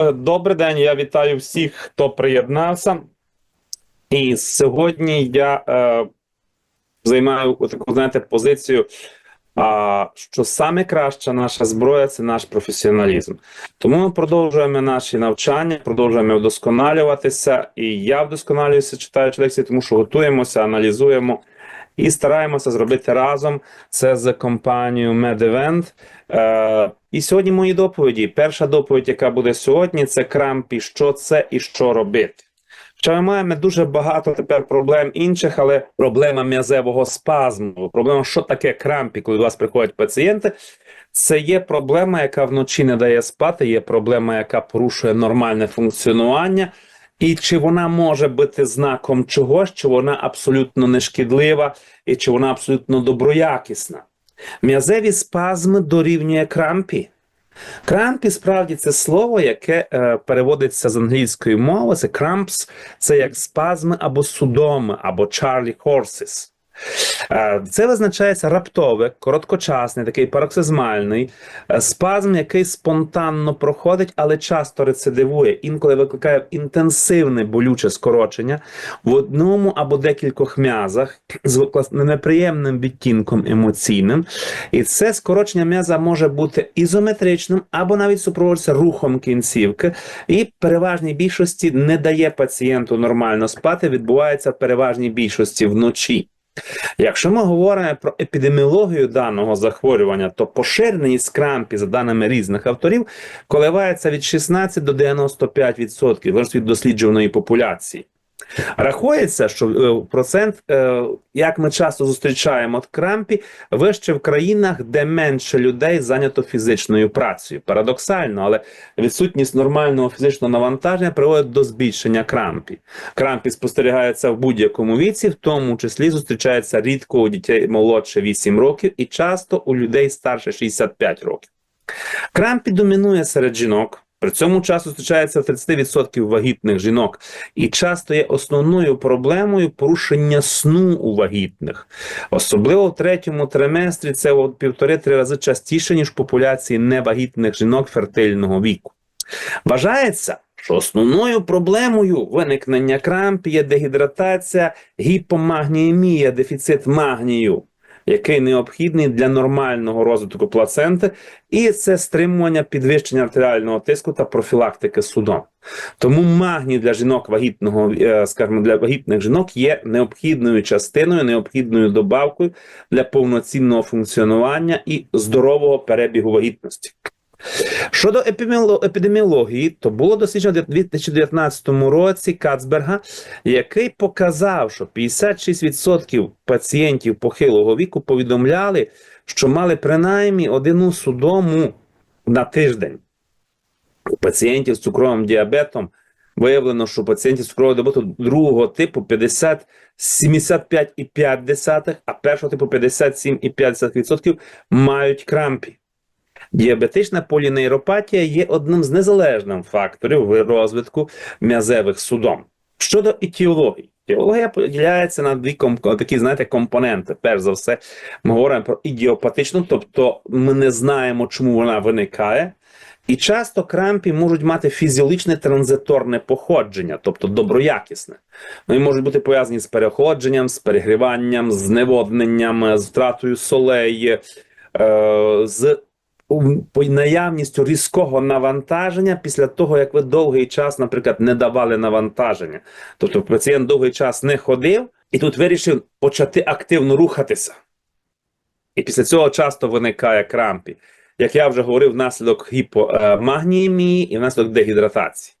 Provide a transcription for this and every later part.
Е, Добрий день, я вітаю всіх, хто приєднався. І сьогодні я е, займаю таку, знаєте, позицію, а, що саме краща наша зброя це наш професіоналізм. Тому ми продовжуємо наші навчання, продовжуємо вдосконалюватися. І я вдосконалююся, читаючи лекції, тому що готуємося, аналізуємо і стараємося зробити разом це з компанією MedEvent. Е, і сьогодні мої доповіді. Перша доповідь, яка буде сьогодні, це крампі, що це і що робити. Хоча ми маємо дуже багато тепер проблем інших, але проблема м'язевого спазму, проблема, що таке крампі, коли до вас приходять пацієнти, це є проблема, яка вночі не дає спати, є проблема, яка порушує нормальне функціонування. І чи вона може бути знаком чогось, чи вона абсолютно нешкідлива, і чи вона абсолютно доброякісна. М'язеві спазми дорівнює крампі. Крампі справді це слово, яке е, переводиться з англійської мови. Це крампс, це як спазми або судоми, або Charlie horses. Е, Це визначається раптове, короткочасний, такий пароксизмальний е, спазм, який спонтанно проходить, але часто рецидивує. Інколи викликає інтенсивне болюче скорочення в одному або декількох м'язах з неприємним відтінком емоційним. І це скорочення м'яза може бути ізометричним або навіть супроводжуватися рухом кінцівки, і в переважній більшості не дає пацієнту нормально спати, відбувається в переважній більшості вночі. Якщо ми говоримо про епідеміологію даного захворювання, то поширеність крампі, за даними різних авторів, коливається від 16 до 95% залежить від досліджуваної популяції. Рахується, що е, процент, е, як ми часто зустрічаємо от крампі, вище в країнах, де менше людей зайнято фізичною працею. Парадоксально, але відсутність нормального фізичного навантаження приводить до збільшення крампі. Крампі спостерігається в будь-якому віці, в тому числі зустрічається рідко у дітей молодше 8 років і часто у людей старше 65 років. Крампі домінує серед жінок. При цьому часто зустрічається в 30% вагітних жінок, і часто є основною проблемою порушення сну у вагітних. Особливо в третьому триместрі це от півтори-три рази частіше, ніж в популяції невагітних жінок фертильного віку. Вважається, що основною проблемою виникнення крампі є дегідратація, гіпомагніємія, дефіцит магнію, який необхідний для нормального розвитку плаценти, і це стримування підвищення артеріального тиску та профілактики судом. Тому магній для жінок вагітного, е, скажімо, для вагітних жінок є необхідною частиною, необхідною добавкою для повноцінного функціонування і здорового перебігу вагітності. Щодо епідеміології, то було досліджено у 2019 році Кацберга, який показав, що 56% пацієнтів похилого віку повідомляли, що мали принаймні одну судому на тиждень. У пацієнтів з цукровим діабетом виявлено, що пацієнтів з цукрового діабету другого типу 50, 75,5, а першого типу 57,5% мають крампі. Діабетична полінейропатія є одним з незалежним факторів розвитку м'язевих судом. Щодо етіології, етіологія поділяється на дві такі, знаєте, компоненти. Перш за все, ми говоримо про ідіопатичну, тобто ми не знаємо, чому вона виникає. І часто крампі можуть мати фізіологічне транзиторне походження, тобто доброякісне. Вони можуть бути пов'язані з переходженням, з перегріванням, з зневодненням, з втратою солей, е, з наявністю різкого навантаження після того, як ви довгий час, наприклад, не давали навантаження. Тобто пацієнт довгий час не ходив і тут вирішив почати активно рухатися. І після цього часто виникає крампі. Як я вже говорив, внаслідок гіпомагнімії і внаслідок дегідратації.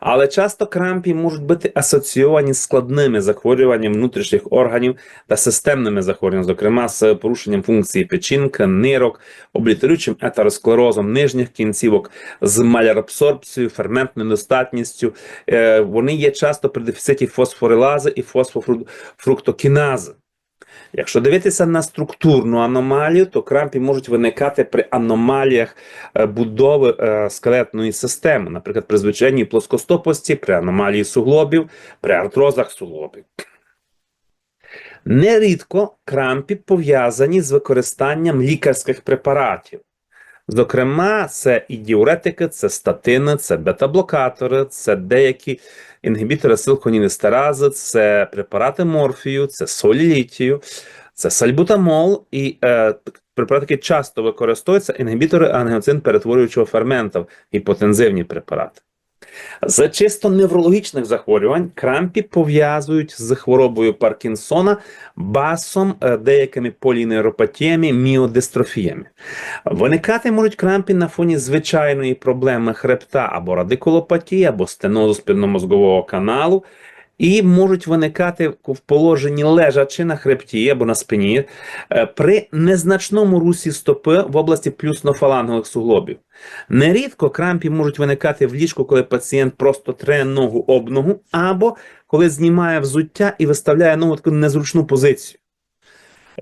Але часто крампі можуть бути асоційовані з складними захворюваннями внутрішніх органів та системними захворюваннями, зокрема з порушенням функції печінки, нирок, облітеруючим етеросклерозом нижніх кінцівок, з малярабсорбцією, ферментною недостатністю. Е, Вони є часто при дефіциті фосфорилази і фосфофруктокінази. Якщо дивитися на структурну аномалію, то крампі можуть виникати при аномаліях е, будови е, скелетної системи, наприклад, при звичайній плоскостопості, при аномалії суглобів, при артрозах суглобів. Нерідко крампі пов'язані з використанням лікарських препаратів. Зокрема, це і діуретики, це статини, це бета-блокатори, це деякі інгібітори силхонінестерази, це препарати морфію, це солі літію, це сальбутамол і е, препарати, які часто використовуються, інгібітори ангіоцин перетворюючого фермента, гіпотензивні препарати. З чисто неврологічних захворювань крампі пов'язують з хворобою Паркінсона, басом, е, деякими полінейропатіями, міодистрофіями. Виникати можуть крампі на фоні звичайної проблеми хребта або радикулопатії, або стенозу спинномозгового каналу, і можуть виникати в положенні лежачи на хребті або на спині е, при незначному русі стопи в області плюснофалангових суглобів. Нерідко крампі можуть виникати в ліжку, коли пацієнт просто тре ногу об ногу, або коли знімає взуття і виставляє ногу в таку незручну позицію.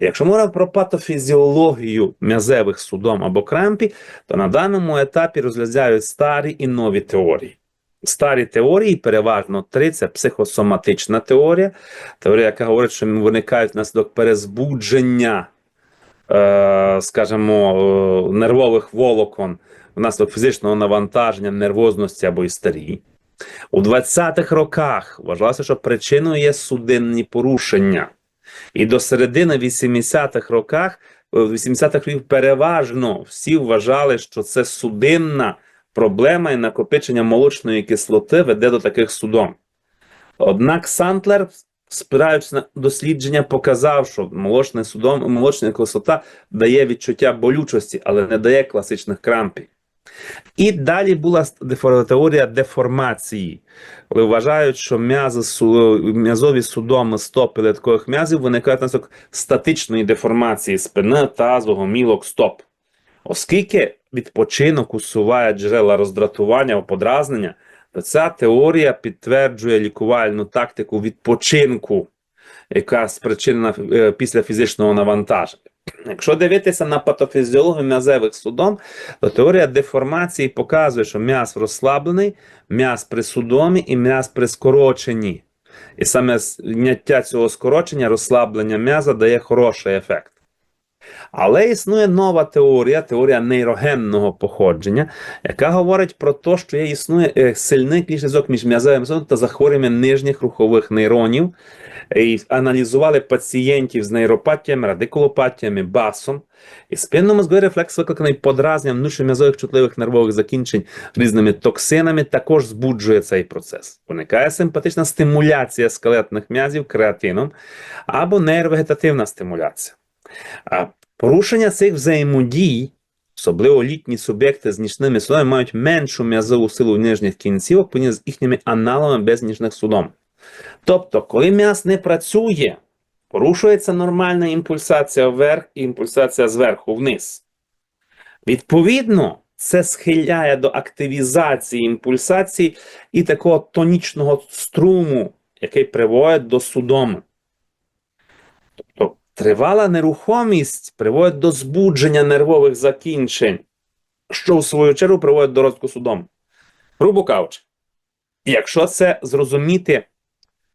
Якщо мова про патофізіологію м'язевих судом або крампі, то на даному етапі розглядають старі і нові теорії. Старі теорії, переважно три, це психосоматична теорія, теорія, яка говорить, що виникають внаслідок перезбудження, е, скажімо, е, нервових волокон внаслідок фізичного навантаження, нервозності або істерії. У 20-х роках вважалося, що причиною є судинні порушення. І до середини 80-х роках, е, 80-х років переважно всі вважали, що це судинна проблема і накопичення молочної кислоти веде до таких судом. Однак Сантлер, спираючись на дослідження, показав, що молочний судом, молочна кислота дає відчуття болючості, але не дає класичних крампів. І далі була теорія деформації, коли вважають, що м'язові судоми стоп і литкових м'язів виникають внаслідок статичної деформації спини, тазу, гомілок, стоп. Оскільки відпочинок усуває джерела роздратування або подразнення, то ця теорія підтверджує лікувальну тактику відпочинку, яка спричинена е, після фізичного навантаження. Якщо дивитися на патофізіологію м'язевих судом, то теорія деформації показує, що м'яз розслаблений, м'яз при судомі і м'яз при скороченні. І саме зняття цього скорочення, розслаблення м'яза дає хороший ефект. Але існує нова теорія, теорія нейрогенного походження, яка говорить про те, що є існує е, сильний зв'язок між м'язевим судом та захворюванням нижніх рухових нейронів. І аналізували пацієнтів з нейропатіями, радикулопатіями, басом. І спинномозговий рефлекс, викликаний подразненням внутрішньом'язових чутливих нервових закінчень різними токсинами, також збуджує цей процес. Виникає симпатична стимуляція скелетних м'язів креатином або нейровегетативна стимуляція. А порушення цих взаємодій, особливо літні суб'єкти з нічними судами, мають меншу м'язову силу нижніх кінцівок порівняно з їхніми аналогами без ніжних судом. Тобто, коли м'яз не працює, порушується нормальна імпульсація вверх і імпульсація зверху вниз. Відповідно, це схиляє до активізації імпульсації і такого тонічного струму, який приводить до судому. Тобто, тривала нерухомість приводить до збудження нервових закінчень, що в свою чергу приводить до розвитку судому. Грубо кажучи, якщо це зрозуміти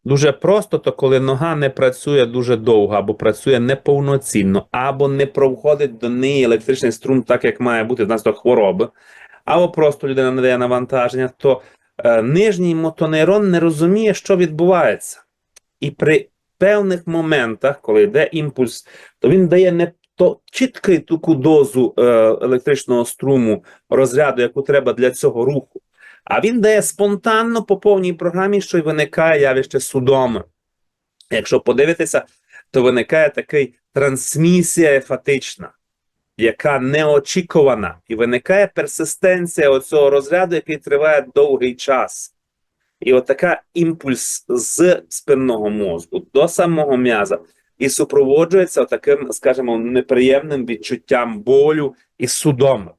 дуже просто, то коли нога не працює дуже довго, або працює неповноцінно, або не проходить до неї електричний струм, так як має бути внаслідок хвороби, або просто людина не дає навантаження, то е, нижній мотонейрон не розуміє, що відбувається. І при певних моментах, коли йде імпульс, то він дає не то чітку таку дозу е, електричного струму розряду, яку треба для цього руху. А він дає спонтанно по повній програмі, що й виникає явище судоми. Якщо подивитися, то виникає такий трансмісія ефатична, яка неочікувана, і виникає персистенція оцього розряду, який триває довгий час. І от така імпульс з спинного мозку до самого м'яза і супроводжується таким, скажімо, неприємним відчуттям болю і судому.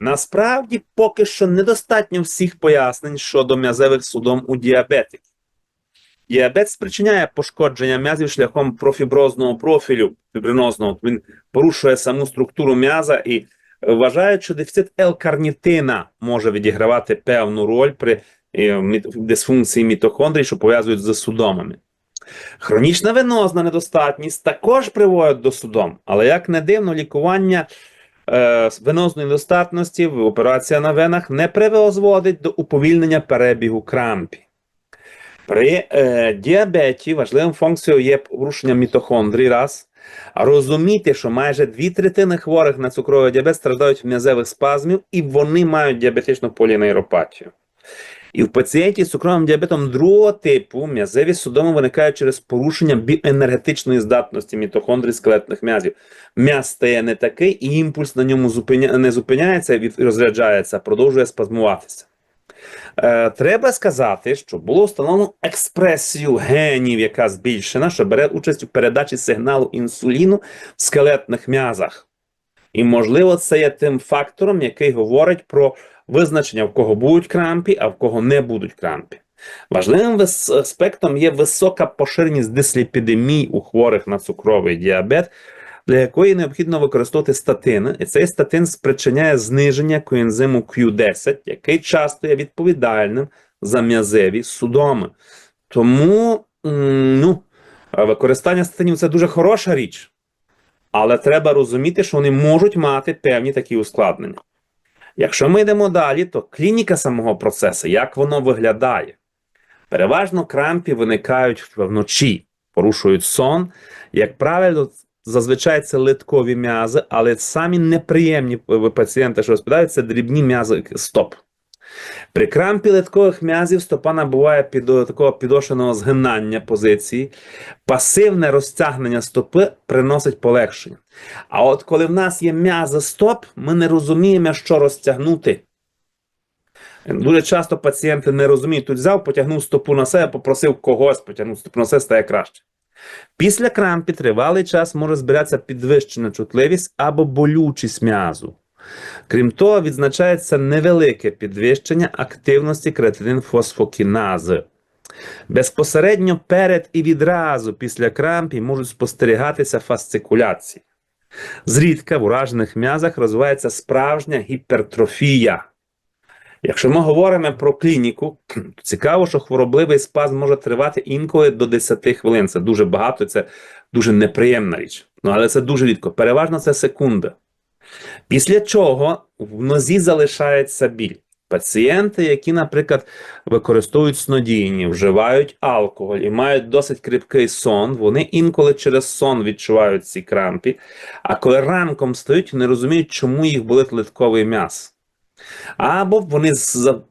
Насправді, поки що недостатньо всіх пояснень щодо м'язевих судом у діабетиків. Діабет спричиняє пошкодження м'язів шляхом профіброзного профілю фібринозного. Він порушує саму структуру м'яза і вважають, що дефіцит L-карнітина може відігравати певну роль при дисфункції мітохондрій, що пов'язують з судомами. Хронічна венозна недостатність також приводить до судом, але як не дивно, лікування е, венозної недостатності, операція на венах не призводить до уповільнення перебігу крампів. При е, діабеті важливим функцією є порушення мітохондрій раз. Розуміти, що майже дві третини хворих на цукровий діабет страждають від м'язевих спазмів, і вони мають діабетичну полінейропатію. І в пацієнті з цукровим діабетом другого типу м'язеві судоми виникають через порушення біоенергетичної здатності мітохондрій скелетних м'язів. М'яз стає не такий, і імпульс на ньому зупиня... не зупиняється і розряджається, продовжує спазмуватися. Е, треба сказати, що було встановлено експресію генів, яка збільшена, що бере участь у передачі сигналу інсуліну в скелетних м'язах. І, можливо, це є тим фактором, який говорить про визначення, в кого будуть крампі, а в кого не будуть крампі. Важливим аспектом є висока поширеність дисліпідемій у хворих на цукровий діабет, для якої необхідно використовувати статини, і цей статин спричиняє зниження коензиму Q10, який часто є відповідальним за м'язеві судоми. Тому ну, використання статинів це дуже хороша річ, але треба розуміти, що вони можуть мати певні такі ускладнення. Якщо ми йдемо далі, то клініка самого процесу, як воно виглядає? Переважно крампі виникають вночі, порушують сон. Як правило, зазвичай це литкові м'язи, але самі неприємні пацієнти, що розповідають, це дрібні м'язи стоп. При крампі литкових м'язів стопа набуває під такого підошеного згинання позиції, пасивне розтягнення стопи приносить полегшення. А от коли в нас є м'язи стоп, ми не розуміємо, що розтягнути. Дуже часто пацієнти не розуміють, тут взяв, потягнув стопу на себе, попросив когось, потягнув стопу на себе, стає краще. Після крампі тривалий час може збиратися підвищена чутливість або болючість м'язу. Крім того, відзначається невелике підвищення активності креатинин фосфокінази. Безпосередньо перед і відразу після крампів можуть спостерігатися фасцикуляції. Зрідка в уражених м'язах розвивається справжня гіпертрофія. Якщо ми говоримо про клініку, то цікаво, що хворобливий спазм може тривати інколи до 10 хвилин. Це дуже багато, це дуже неприємна річ. Ну, але це дуже рідко. Переважно це секунда. Після чого в нозі залишається біль. Пацієнти, які, наприклад, використовують снодійні, вживають алкоголь і мають досить кріпкий сон, вони інколи через сон відчувають ці крампі, а коли ранком стають, не розуміють, чому їх болить литковий м'яз. Або вони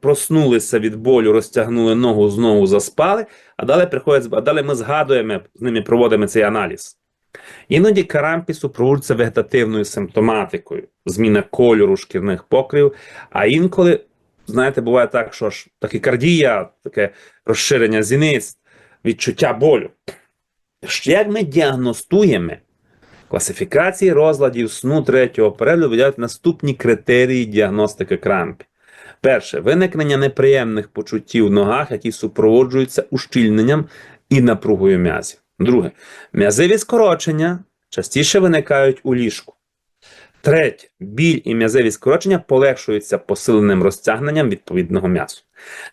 проснулися від болю, розтягнули ногу, знову заспали, а далі приходять, а далі ми згадуємо, з ними проводимо цей аналіз. Іноді карампі супроводжуються вегетативною симптоматикою, зміна кольору шкірних покривів, а інколи, знаєте, буває так, що ж такікардія, таке розширення зіниць, відчуття болю. Як ми діагностуємо класифікації розладів сну третього перегляду виділяють наступні критерії діагностики крампі. Перше виникнення неприємних почуттів в ногах, які супроводжуються ущільненням і напругою м'язів. Друге, м'язеві скорочення частіше виникають у ліжку. Третє, біль і м'язеві скорочення полегшуються посиленим розтягненням відповідного м'язу.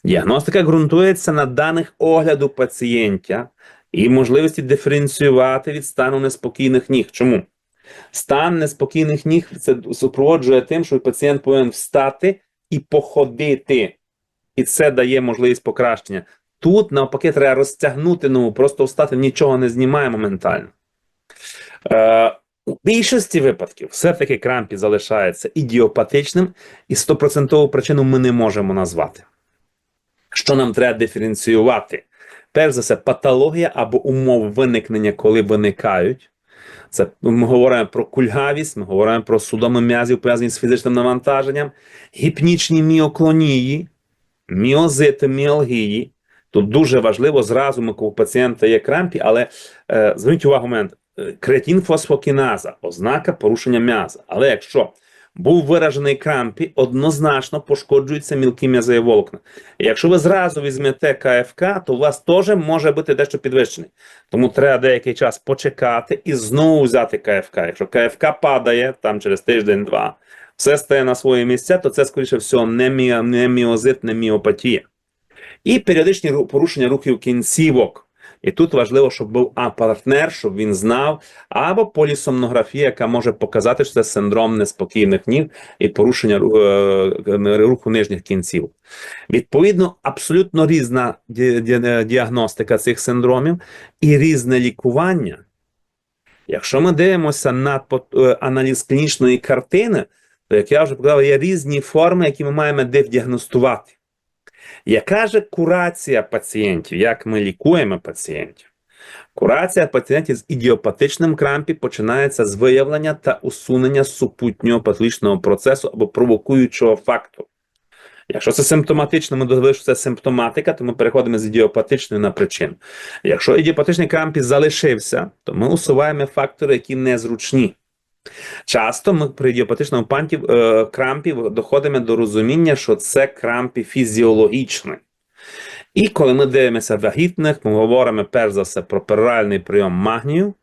Діагностика ґрунтується на даних огляду пацієнта і можливості диференціювати від стану неспокійних ніг. Чому? Стан неспокійних ніг це супроводжує тим, що пацієнт повинен встати і походити. І це дає можливість покращення. Тут, навпаки, треба розтягнути ногу, просто встати, нічого не знімає моментально. Е, у більшості випадків все-таки крампі залишається ідіопатичним, і стопроцентову причину ми не можемо назвати. Що нам треба диференціювати? Перш за все, патологія або умови виникнення, коли виникають. Це ми говоримо про кульгавість, ми говоримо про судоми м'язів, пов'язані з фізичним навантаженням, гіпнічні міоклонії, міозити, міалгії. Тут дуже важливо зразу ми у пацієнта є крампі, але е, зверніть увагу момент. Е, фосфокіназа, ознака порушення м'яза. Але якщо був виражений крампі, однозначно пошкоджуються мілкі м'язові волокна. І якщо ви зразу візьмете КФК, то у вас теж може бути дещо підвищений. Тому треба деякий час почекати і знову взяти КФК. Якщо КФК падає там через тиждень-два, все стає на свої місця, то це, скоріше всього, не міозит, не міопатія. І періодичні порушення рухів кінцівок. І тут важливо, щоб був а партнер, щоб він знав, або полісомнографія, яка може показати, що це синдром неспокійних ніг і порушення е, руху нижніх кінців. Відповідно, абсолютно різна ді- діагностика цих синдромів і різне лікування. Якщо ми дивимося на е, аналіз клінічної картини, то, як я вже показав, є різні форми, які ми маємо діагностувати. Яка же курація пацієнтів? Як ми лікуємо пацієнтів? Курація пацієнтів з ідіопатичним крампі починається з виявлення та усунення супутнього патологічного процесу або провокуючого факту. Якщо це симптоматично, ми довели, що це симптоматика, то ми переходимо з ідіопатичної на причину. Якщо ідіопатичний крампі залишився, то ми усуваємо фактори, які незручні. Часто ми при ідіопатичному панті, е, крампі доходимо до розуміння, що це крампі фізіологічні. І коли ми дивимося вагітних, ми говоримо перш за все про пероральний прийом магнію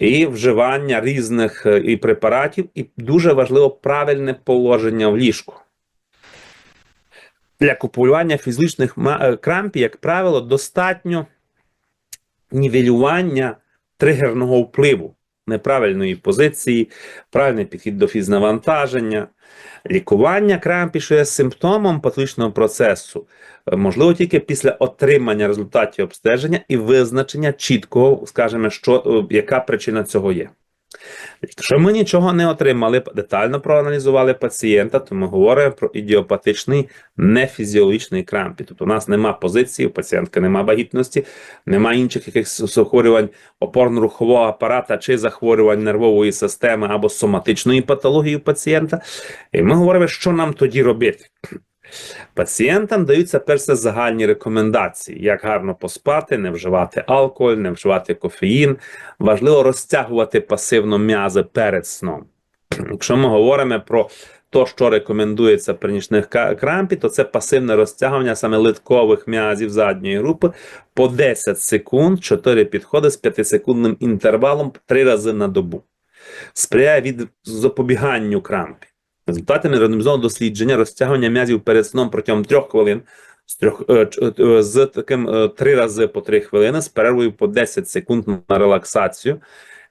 і вживання різних е, і препаратів, і дуже важливо правильне положення в ліжку. Для купування фізичних е, крампів, як правило, достатньо нівелювання тригерного впливу, неправильної позиції, правильний підхід до фізнавантаження. Лікування крампі, що є симптомом патологічного процесу, е, можливо тільки після отримання результатів обстеження і визначення чіткого, скажімо, що, е, яка причина цього є. Якщо ми нічого не отримали, детально проаналізували пацієнта, то ми говоримо про ідіопатичний нефізіологічний крампі. Тобто у нас нема позиції, у пацієнтки нема вагітності, нема інших якихось захворювань опорно-рухового апарата чи захворювань нервової системи або соматичної патології у пацієнта. І ми говоримо, що нам тоді робити. Пацієнтам даються перш все загальні рекомендації, як гарно поспати, не вживати алкоголь, не вживати кофеїн. Важливо розтягувати пасивно м'язи перед сном. Якщо ми говоримо про те, що рекомендується при нічних крампі, то це пасивне розтягування саме литкових м'язів задньої групи по 10 секунд, 4 підходи з 5-секундним інтервалом 3 рази на добу. Сприяє від запобіганню крампі. Результатами рандомізованого дослідження розтягування м'язів перед сном протягом 3 хвилин з, трьох, е, ч- е, з таким е, 3 рази по 3 хвилини з перервою по 10 секунд на релаксацію.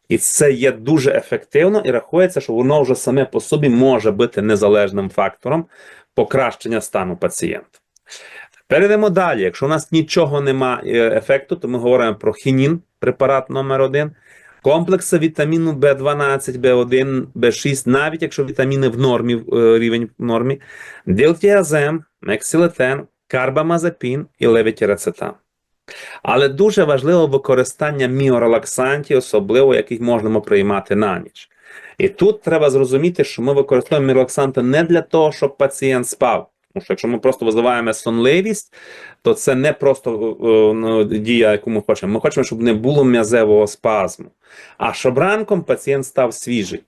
І це є дуже ефективно і рахується, що воно вже саме по собі може бути незалежним фактором покращення стану пацієнта. Перейдемо далі. Якщо у нас нічого нема е, ефекту, то ми говоримо про хінін, препарат номер 1 комплекси вітаміну В12, В1, В6, навіть якщо вітаміни в нормі, е, рівень в нормі, дилтіазем, мексилетен, карбамазепін і левітірацетам. Але дуже важливо використання міорелаксантів, особливо яких можемо приймати на ніч. І тут треба зрозуміти, що ми використовуємо міорелаксанти не для того, щоб пацієнт спав. Тому що якщо ми просто визиваємо сонливість, то це не просто е, ну, дія, яку ми хочемо. Ми хочемо, щоб не було м'язевого спазму. А щоб ранком пацієнт став свіжий.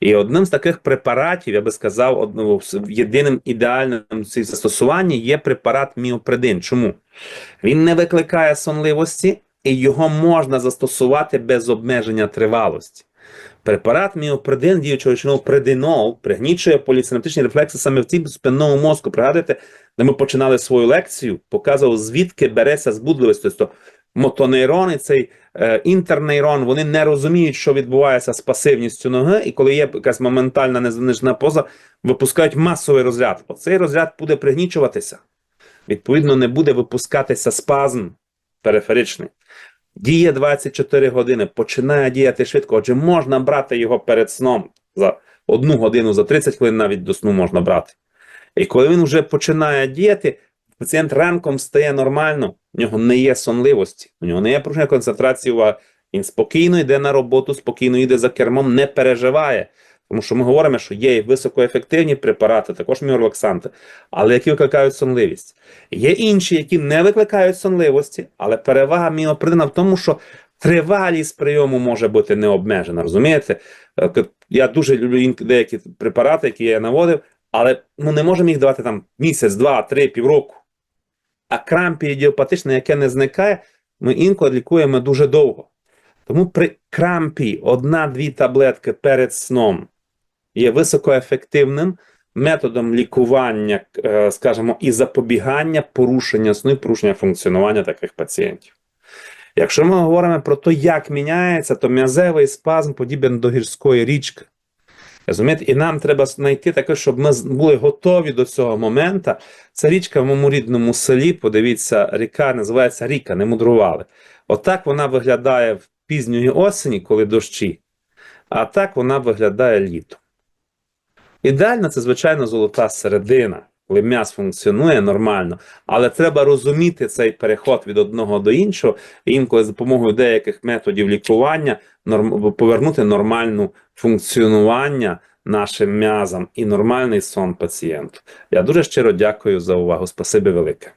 І одним з таких препаратів, я би сказав, одним, єдиним ідеальним цій застосуванні є препарат міопредин. Чому? Він не викликає сонливості, і його можна застосувати без обмеження тривалості. Препарат міопредин, діючого речовину прединол, пригнічує полісинаптичні рефлекси саме в цій спинному мозку. Пригадуєте, де ми починали свою лекцію, показував, звідки береться збудливість. Тобто мотонейрони, цей е, інтернейрон, вони не розуміють, що відбувається з пасивністю ноги, і коли є якась моментальна незанижена поза, випускають масовий розряд. Оцей розряд буде пригнічуватися. Відповідно, не буде випускатися спазм периферичний. Діє 24 години, починає діяти швидко. Отже, можна брати його перед сном за одну годину, за 30 хвилин навіть до сну можна брати. І коли він вже починає діяти, пацієнт ранком стає нормально, у нього не є сонливості, у нього не є порушення концентрації уваги. Він спокійно йде на роботу, спокійно йде за кермом, не переживає. Тому що ми говоримо, що є високоефективні препарати, також міорелаксанти, але які викликають сонливість. Є інші, які не викликають сонливості, але перевага міопредина в тому, що тривалість прийому може бути необмежена. Розумієте? Е, Я дуже люблю деякі препарати, які я наводив, але ну, не можемо їх давати там місяць, два, три, півроку. А крампі ідіопатичне, яке не зникає, ми інколи лікуємо дуже довго. Тому при крампі одна-дві таблетки перед сном є високоефективним методом лікування, е, скажімо, і запобігання порушення сну, і порушення функціонування таких пацієнтів. Якщо ми говоримо про те, як міняється, то м'язевий спазм подібен до гірської річки. Розумієте? І нам треба знайти таке, щоб ми були готові до цього моменту. Це річка в моєму рідному селі. Подивіться, ріка називається Ріка, не мудрували. Отак вона виглядає в пізньої осені, коли дощі, а так вона виглядає літом. Ідеально це, звичайно, золота середина, коли м'яз функціонує нормально, але треба розуміти цей переход від одного до іншого, інколи за допомогою деяких методів лікування норм... повернути нормальну функціонування нашим м'язам і нормальний сон пацієнту. Я дуже щиро дякую за увагу. Спасибі велике.